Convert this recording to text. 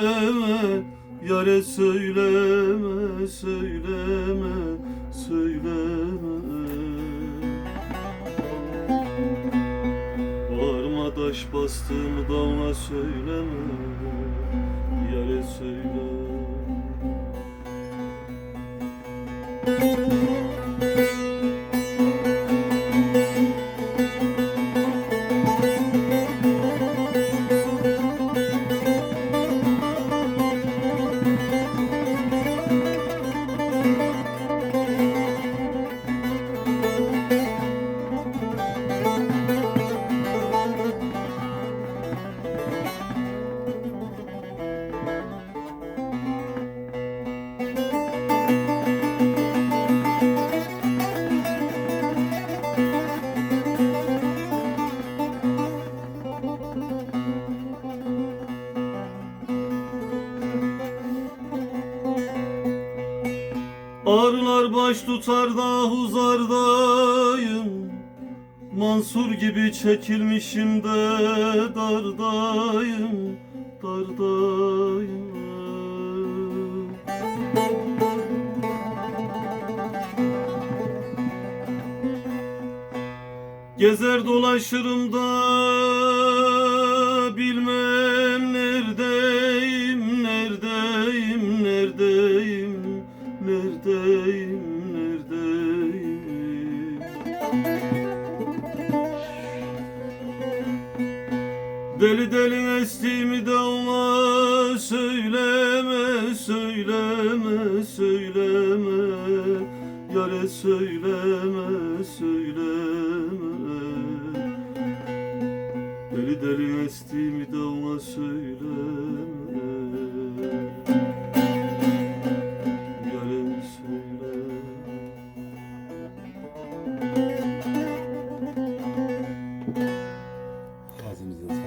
söyleme Yare söyleme söyleme söyleme. Bağırma taş bastığımı da ona söyleme. Yare söyleme Ağrılar baş tutar da huzardayım. Mansur gibi çekilmişim de dardayım Dardayım. Gezer dolaşırım da Deli deli estiğimi dağla söyleme söyleme söyleme. Yare söyleme söyleme. Deli deli estiğimi dağla söyleme.